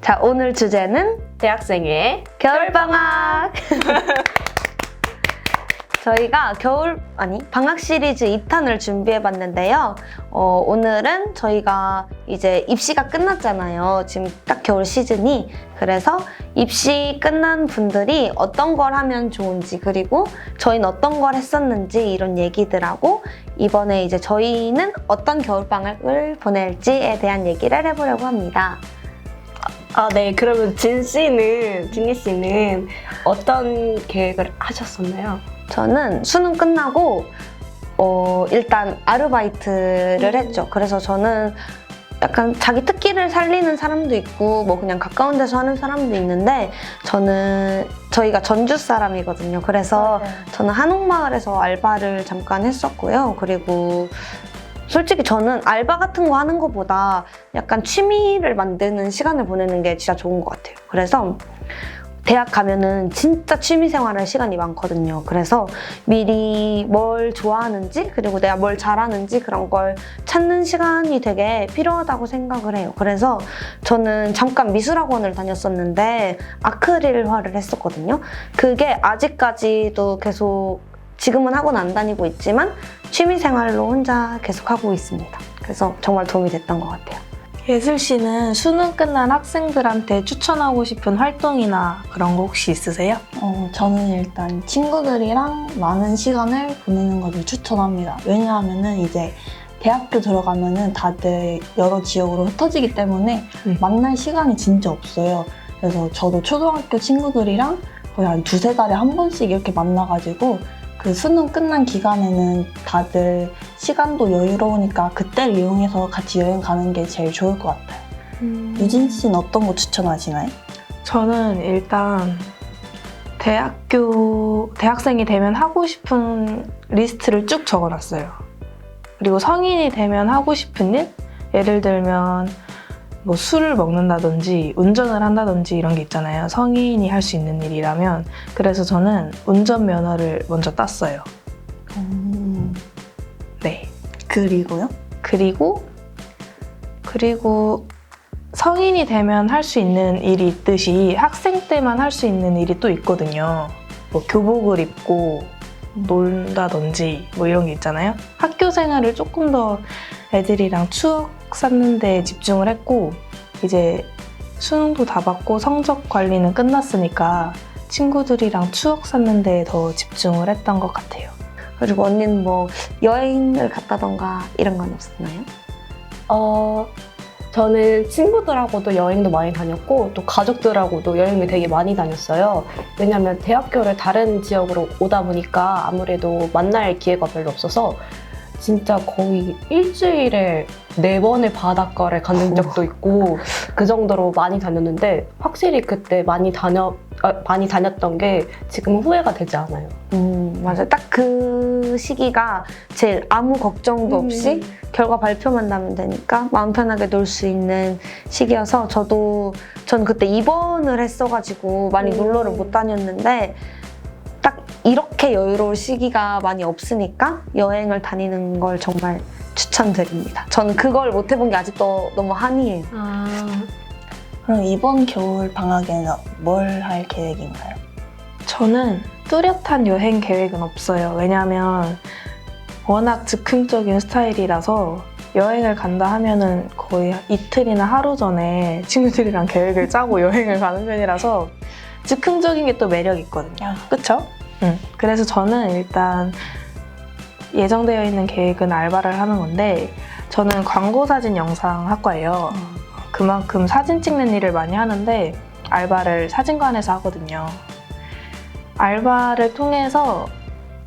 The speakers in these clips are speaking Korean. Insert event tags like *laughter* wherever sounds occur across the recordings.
자, 오늘 주제는 대학생의 겨울방학! *laughs* 저희가 겨울, 아니, 방학 시리즈 2탄을 준비해봤는데요. 어, 오늘은 저희가 이제 입시가 끝났잖아요. 지금 딱 겨울 시즌이. 그래서 입시 끝난 분들이 어떤 걸 하면 좋은지, 그리고 저희는 어떤 걸 했었는지 이런 얘기들하고 이번에 이제 저희는 어떤 겨울 방학을 보낼지에 대한 얘기를 해보려고 합니다. 아, 네. 그러면 진 씨는, 진희 씨는 어떤 계획을 하셨었나요? 저는 수능 끝나고 어, 일단 아르바이트를 음. 했죠. 그래서 저는 약간 자기 특기를 살리는 사람도 있고 뭐 그냥 가까운 데서 하는 사람도 있는데 저는 저희가 전주 사람이거든요. 그래서 저는 한옥마을에서 알바를 잠깐 했었고요. 그리고 솔직히 저는 알바 같은 거 하는 것보다 약간 취미를 만드는 시간을 보내는 게 진짜 좋은 것 같아요. 그래서 대학 가면은 진짜 취미 생활할 시간이 많거든요. 그래서 미리 뭘 좋아하는지 그리고 내가 뭘 잘하는지 그런 걸 찾는 시간이 되게 필요하다고 생각을 해요. 그래서 저는 잠깐 미술학원을 다녔었는데 아크릴화를 했었거든요. 그게 아직까지도 계속 지금은 학원 안 다니고 있지만 취미 생활로 혼자 계속 하고 있습니다. 그래서 정말 도움이 됐던 것 같아요. 예슬 씨는 수능 끝난 학생들한테 추천하고 싶은 활동이나 그런 거 혹시 있으세요? 어, 저는 일단 친구들이랑 많은 시간을 보내는 것을 추천합니다. 왜냐하면은 이제 대학교 들어가면은 다들 여러 지역으로 흩어지기 때문에 음. 만날 시간이 진짜 없어요. 그래서 저도 초등학교 친구들이랑 거의 한 두세 달에 한 번씩 이렇게 만나가지고 그 수능 끝난 기간에는 다들 시간도 여유로우니까 그때를 이용해서 같이 여행 가는 게 제일 좋을 것 같아요. 유진 씨는 어떤 거 추천하시나요? 저는 일단 대학교 대학생이 되면 하고 싶은 리스트를 쭉 적어놨어요. 그리고 성인이 되면 하고 싶은 일, 예를 들면 뭐 술을 먹는다든지 운전을 한다든지 이런 게 있잖아요. 성인이 할 수 있는 일이라면 그래서 저는 운전 면허를 먼저 땄어요. 음, 네. 그리고요? 그리고 그리고 성인이 되면 할 수 있는 일이 있듯이 학생 때만 할 수 있는 일이 또 있거든요. 뭐 교복을 입고 놀다든지 뭐 이런 게 있잖아요. 학교 생활을 조금 더 애들이랑 추억 쌓는 데 집중을 했고 이제 수능도 다 받고 성적 관리는 끝났으니까 친구들이랑 추억 쌓는 데에 더 집중을 했던 것 같아요. 그리고 언니는 뭐 여행을 갔다던가 이런 건 없었나요? 어, 저는 친구들하고도 여행도 많이 다녔고 또 가족들하고도 여행을 되게 많이 다녔어요. 왜냐면 대학교를 다른 지역으로 오다 보니까 아무래도 만날 기회가 별로 없어서 진짜 거의 일주일에 네 번의 바닷가를 가는 적도 있고 그 정도로 많이 다녔는데 확실히 그때 많이 다녀 아, 많이 다녔던 게 지금 후회가 되지 않아요. 음, 맞아요. 딱 그 시기가 제일 아무 걱정도 없이 결과 발표만 나면 되니까 마음 편하게 놀 수 있는 시기여서 저도 전 그때 입원을 했어가지고 많이 음. 놀러를 못 다녔는데 딱 이렇게 여유로울 시기가 많이 없으니까 여행을 다니는 걸 정말 추천드립니다. 저는 그걸 못 해본 게 아직도 너무 한이에요. 그럼 이번 겨울 방학에는 뭘 할 계획인가요? 저는 뚜렷한 여행 계획은 없어요. 왜냐하면 워낙 즉흥적인 스타일이라서 여행을 간다 하면은 거의 이틀이나 하루 전에 친구들이랑 *laughs* 계획을 짜고 여행을 가는 편이라서 즉흥적인 게 또 매력 있거든요. 그쵸? 응. 그래서 저는 일단 예정되어 있는 계획은 알바를 하는 건데 저는 광고 사진 영상 학과예요. 그만큼 사진 찍는 일을 많이 하는데 알바를 사진관에서 하거든요. 알바를 통해서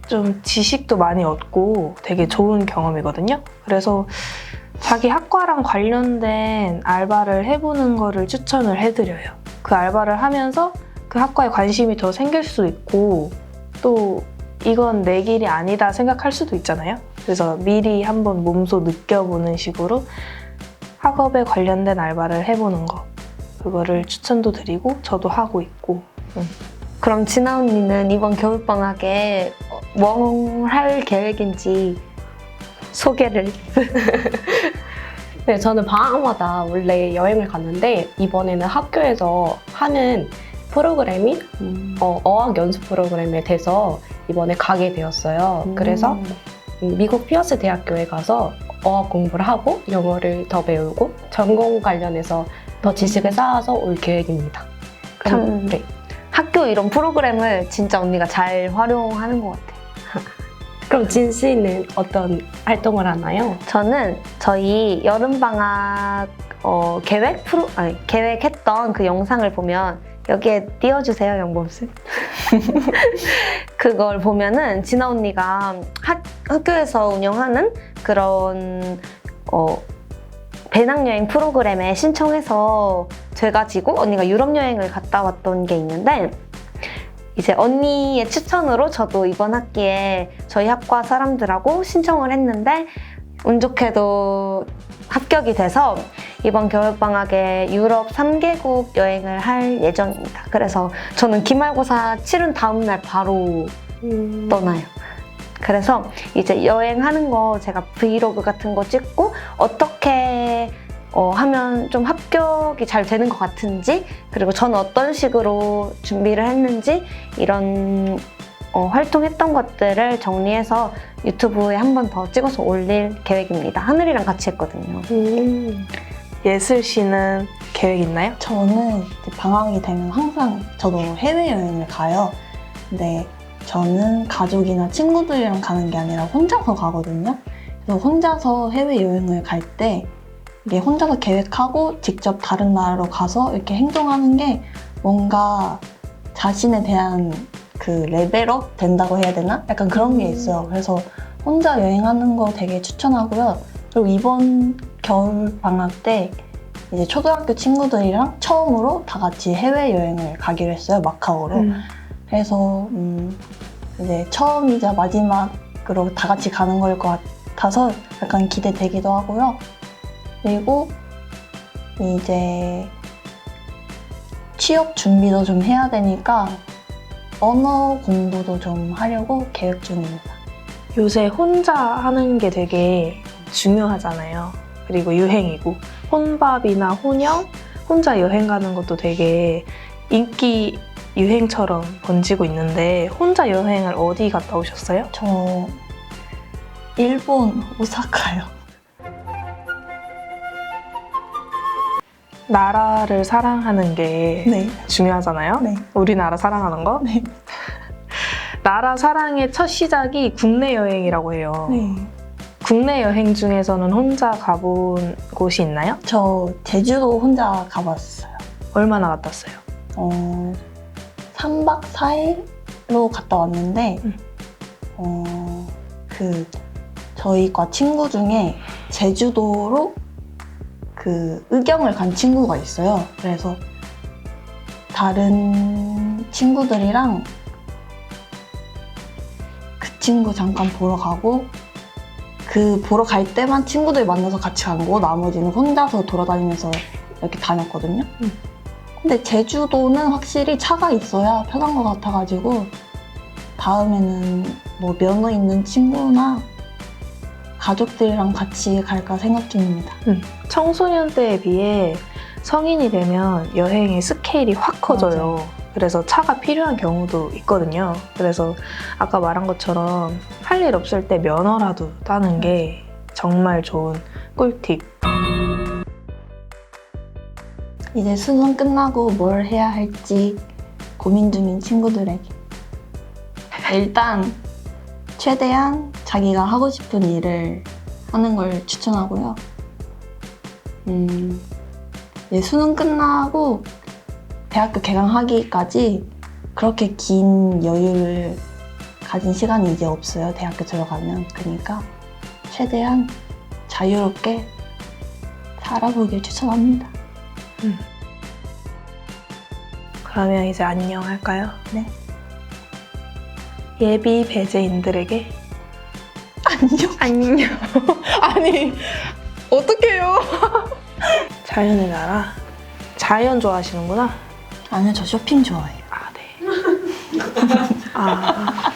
좀 지식도 많이 얻고 되게 좋은 경험이거든요. 그래서 자기 학과랑 관련된 알바를 해보는 거를 추천을 해드려요. 그 알바를 하면서 그 학과에 관심이 더 생길 수 있고 또 이건 내 길이 아니다 생각할 수도 있잖아요. 그래서 미리 한번 몸소 느껴보는 식으로 학업에 관련된 알바를 해보는 거 그거를 추천도 드리고 저도 하고 있고 그럼 진아 언니는 이번 겨울방학에 뭘 할 계획인지 소개를. *laughs* 네, 저는 방학마다 원래 여행을 갔는데 이번에는 학교에서 하는 프로그램이 어, 어학 연수 프로그램에 돼서 이번에 가게 되었어요. 그래서 음, 미국 피어스 대학교에 가서 어학 공부를 하고 영어를 더 배우고 전공 관련해서 더 지식을 쌓아서 올 계획입니다. 그럼, 참. 네. 학교 이런 프로그램을 진짜 언니가 잘 활용하는 것 같아요. *laughs* 그럼 진 씨는 어떤 활동을 하나요? 저는 저희 여름 방학 어, 계획 프로, 아니, 계획했던 그 영상을 보면 여기에 띄워주세요, 영범씨. *laughs* 그걸 보면은 진아 언니가 학, 학교에서 운영하는 그런 어, 배낭여행 프로그램에 신청해서 돼가지고 언니가 유럽 여행을 갔다 왔던 게 있는데 이제 언니의 추천으로 저도 이번 학기에 저희 학과 사람들하고 신청을 했는데 운 좋게도 합격이 돼서 이번 겨울방학에 유럽 3개국 여행을 할 예정입니다. 그래서 저는 기말고사 치른 다음날 바로 음, 떠나요. 그래서 이제 여행하는 거 제가 브이로그 같은 거 찍고 어떻게 어, 하면 좀 합격이 잘 되는 것 같은지 그리고 저는 어떤 식으로 준비를 했는지 이런 어, 활동했던 것들을 정리해서 유튜브에 한 번 더 찍어서 올릴 계획입니다. 하늘이랑 같이 했거든요. 음, 예슬 씨는 계획 있나요? 저는 이제 방학이 되면 항상 저도 해외여행을 가요. 근데 저는 가족이나 친구들이랑 가는 게 아니라 혼자서 가거든요. 그래서 혼자서 해외여행을 갈 때 이게 혼자서 계획하고 직접 다른 나라로 가서 이렇게 행동하는 게 뭔가 자신에 대한 그 레벨업 된다고 해야 되나? 약간 그런 게 있어요. 그래서 혼자 여행하는 거 되게 추천하고요. 그리고 이번 겨울 방학 때 이제 초등학교 친구들이랑 처음으로 다 같이 해외 여행을 가기로 했어요 마카오로. 음. 그래서 음, 이제 처음이자 마지막으로 다 같이 가는 걸 것 같아서 약간 기대되기도 하고요. 그리고 이제 취업 준비도 좀 해야 되니까 언어 공부도 좀 하려고 계획 중입니다. 요새 혼자 하는 게 되게 중요하잖아요. 그리고 유행이고 혼밥이나 혼영, 혼자 여행 가는 것도 되게 인기 유행처럼 번지고 있는데 혼자 여행을 어디 갔다 오셨어요? 저 일본 오사카요. 나라를 사랑하는 게 네. 중요하잖아요. 네. 우리나라 사랑하는 거. 네. *laughs* 나라 사랑의 첫 시작이 국내 여행이라고 해요. 네. 국내 여행 중에서는 혼자 가본 곳이 있나요? 저 제주도 혼자 가봤어요. 얼마나 갔다 왔어요? 어, 3박 4일로 갔다 왔는데, 음. 어, 그, 저희 과 친구 중에 제주도로 그 의경을 간 친구가 있어요. 그래서 다른 친구들이랑 그 친구 잠깐 보러 가고, 그 보러 갈 때만 친구들 만나서 같이 간 거고, 나머지는 혼자서 돌아다니면서 이렇게 다녔거든요. 근데 제주도는 확실히 차가 있어야 편한 것 같아가지고 다음에는 뭐 면허 있는 친구나 가족들이랑 같이 갈까 생각 중입니다. 청소년 때에 비해 성인이 되면 여행의 스케일이 확 커져요. 그래서 차가 필요한 경우도 있거든요. 그래서 아까 말한 것처럼 할 일 없을 때 면허라도 따는 게 정말 좋은 꿀팁. 이제 수능 끝나고 뭘 해야 할지 고민 중인 친구들에게 일단 최대한 자기가 하고 싶은 일을 하는 걸 추천하고요. 음, 이제 수능 끝나고 대학교 개강하기까지 그렇게 긴 여유를 가진 시간이 이제 없어요. 대학교 들어가면. 그러니까 최대한 자유롭게 살아보길 추천합니다. 그러면 이제 안녕 할까요? 네. 예비 배제인들에게 안녕. *laughs* 안녕. *laughs* 아니 어떡해요? 자연의 나라. 자연 좋아하시는구나. 아니요, 저 쇼핑 좋아해요. 아 네. *laughs* 아,